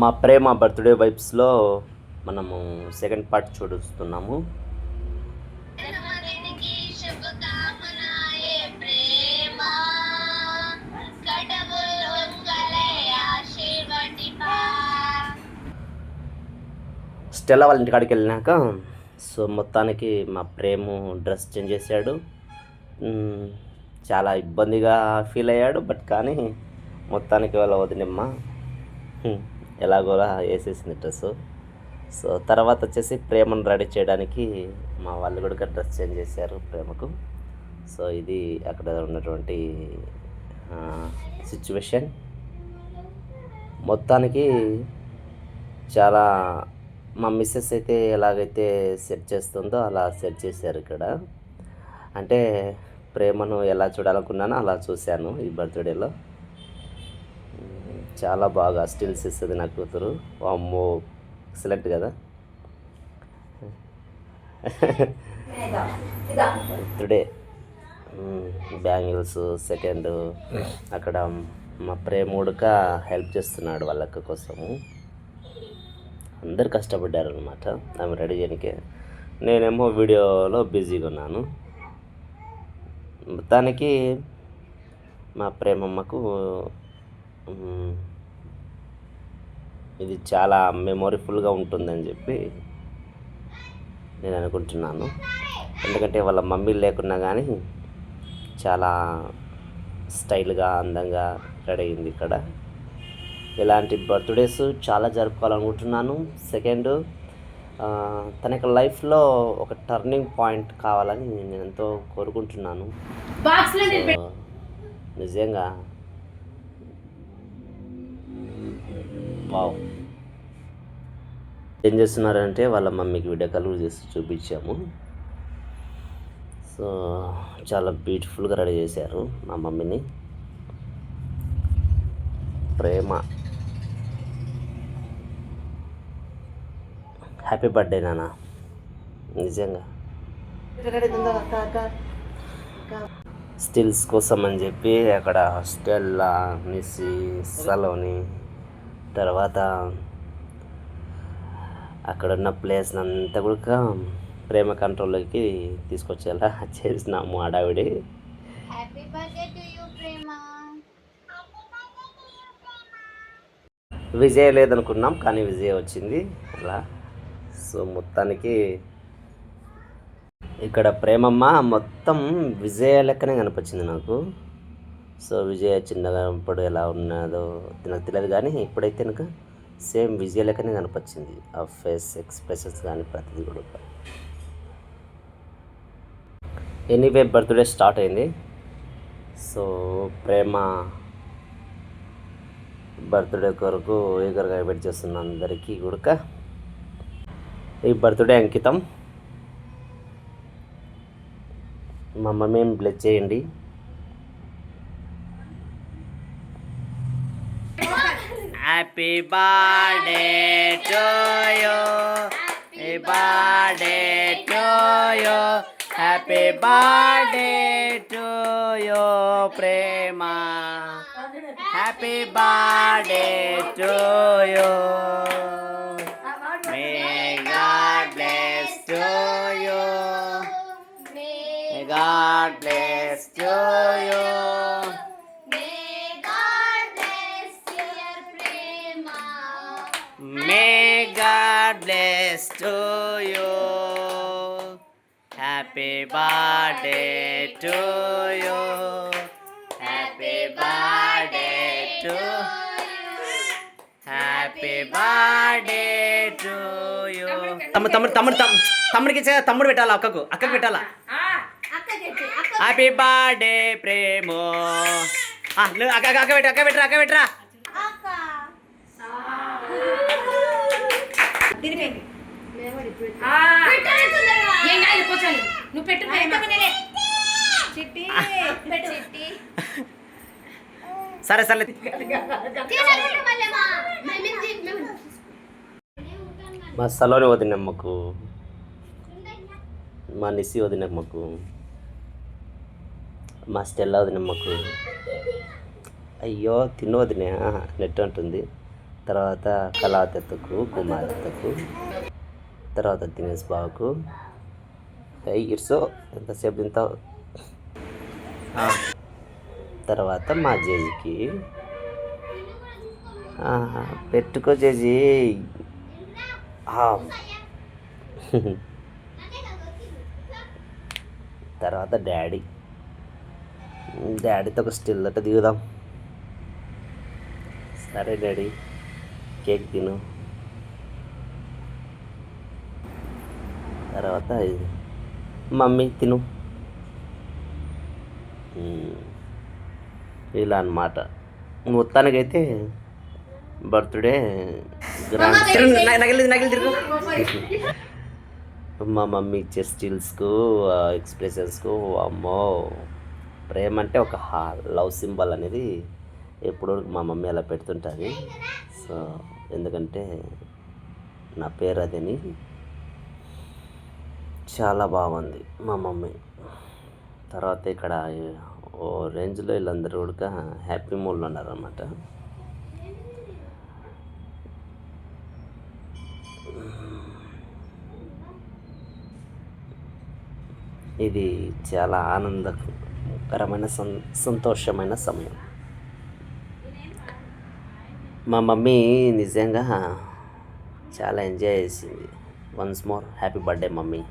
మా ప్రేమ బర్త్డే వైబ్స్లో మనము second part చూడుస్తున్నాము. Stella వాళ్ళ ఇంటికాడికి వెళ్ళినాక సో మొత్తానికి మా ప్రేమ డ్రెస్ చేంజ్ చేశాడు. చాలా ఇబ్బందిగా ఫీల్ అయ్యాడు బట్ కానీ మొత్తానికి వాళ్ళ వదినమ్మ ఎలాగోలా వేసేసింది డ్రెస్ సో తర్వాత వచ్చేసి ప్రేమను రెడీ చేయడానికి మా వాళ్ళు కూడా డ్రెస్ చేంజ్ చేశారు ప్రేమకు. సో ఇది అక్కడ ఉన్నటువంటి సిచ్యువేషన్ మొత్తానికి చాలా మా మిస్సెస్ అయితే ఎలాగైతే సెట్ చేస్తుందో అలా సెట్ చేశారు ఇక్కడ. అంటే ప్రేమను ఎలా చూడాలనుకున్నానో అలా చూశాను ఈ బర్త్డేలో చాలా బాగా స్టిల్స్ ఇస్తుంది నా కూతురు. అమ్మో ఎక్సలెంట్ కదా? టుడే. Bangles second. అక్కడ మా ప్రేముడుక హెల్ప్ చేస్తున్నాడు వాళ్ళక్క కోసము. అందరు కష్టపడ్డారనమాట ఆమె రెడీ చేయడానికి నేనేమో వీడియోలో బిజీగా ఉన్నాను. మొత్తానికి మా ప్రేమమ్మకు ఇది చాలా మెమొరీఫుల్గా ఉంటుందని చెప్పి నేను అనుకుంటున్నాను. ఎందుకంటే వాళ్ళ మమ్మీ లేకున్నా కానీ చాలా స్టైల్గా అందంగా రెడీ అయింది ఇక్కడ. ఇలాంటి బర్త్డేస్ చాలా జరుపుకోవాలనుకుంటున్నాను. సెకండ్ తన యొక్క లైఫ్లో ఒక టర్నింగ్ పాయింట్ కావాలని నేను ఎంతో కోరుకుంటున్నాను. నిజంగా వావ్ ఏం చేస్తున్నారంటే వాళ్ళ మమ్మీకి వీడియో కాల్ చేసి చూపించాము. సో చాలా బ్యూటిఫుల్గా రెడీ చేశారు మా మమ్మీని. ప్రేమ. హ్యాపీ బర్త్డే నాన్న నిజంగా. స్టిల్స్ కోసం అని చెప్పి అక్కడ స్టెల్లా మిస్సి సలోని తర్వాత అక్కడ ఉన్న ప్లేస్ అంతా కూడా ప్రేమ కంట్రోల్లోకి తీసుకొచ్చేలా చేసినాము ఆడావిడి విజయ లేదనుకున్నాం కానీ విజయ వచ్చింది. అలా. సో మొత్తానికి ఇక్కడ ప్రేమమ్మ మొత్తం విజయ లెక్కనే కనిపించింది నాకు. సో విజయ చిన్నగా ఇప్పుడు ఎలా ఉన్నదో నాకు తెలియదు కానీ ఇప్పుడైతే కనుక సేమ్ విజయ లెక్కనే కనిపించింది. ఆ ఫేస్ ఎక్స్ప్రెషన్స్ కానీ ప్రతిదీ కూడా ఎనీవే బర్త్డే స్టార్ట్ అయింది. సో ప్రేమ బర్త్డే కొరకు ఈగర్గా వెయిట్ చేస్తున్న అందరికీ కూడా ఈ బర్త్డే అంకితం. మా మమ్మీ బ్లెస్ చేయండి. Happy birthday to you. Happy birthday to you. Happy birthday to you, Prema. Happy birthday to you. Bless to you happy birthday to you happy birthday to happy birthday to you తమ్ముడు తమ్ముడు తమ్ముడు తమ్ముడు తమ్ముడికి తమ్ముడు పెట్టాలా అక్కకు? అక్కకు పెట్టాలా? హ్యాపీ బర్త్డే ప్రేమో అక్క అక్క పెట్టు అక్క పెట్టరా అక్క పెట్టరా ఏం కాదు కూర్చోని నువ్వు పెట్టు చిట్టి చిట్టి సరే సరే మా మేము మా సలోని వదినమ్మకు మా నిసి వదినమ్మకు మా స్టెల్లా వదినమ్మకు అయ్యో తిన్న వదిన నెట్ అంటుంది. తర్వాత కళాతెత్తకు కుమారతకు తర్వాత దినేష్ బాబుకు. ఏయ్ ఇర్సో ఎంతసేపు ఆ, తర్వాత మా జేజీకి. పెట్టుకో జేజీ. ఆ. తర్వాత డాడీ. డాడీతో ఒక స్టిల్ అట్ట దిగుదాం. సరే డాడీ కేక్ తిను. తర్వాత ఇది. మమ్మీ తిను. ఇలా అన్నమాట. మొత్తానికైతే బర్త్డే మా మమ్మీ ఇచ్చే స్టిల్స్కు ఎక్స్ప్రెషన్స్కు అమ్మో ప్రేమ అంటే ఒక హా లవ్ సింబల్ అనేది ఎప్పుడూ మా మమ్మీ అలా పెడుతుంటుంది. సో ఎందుకంటే నా పేరు అదని? చాలా బాగుంది మా మమ్మీ. తర్వాత ఇక్కడ ఓ రేంజ్లో వీళ్ళందరూ కూడా హ్యాపీ మూడ్లో ఉన్నారన్నమాట. ఇది చాలా ఆనందకరమైన సం సంతోషమైన సమయం. మా మమ్మీ నిజంగా చాలా ఎంజాయ్ చేసింది. Once more happy birthday mummy.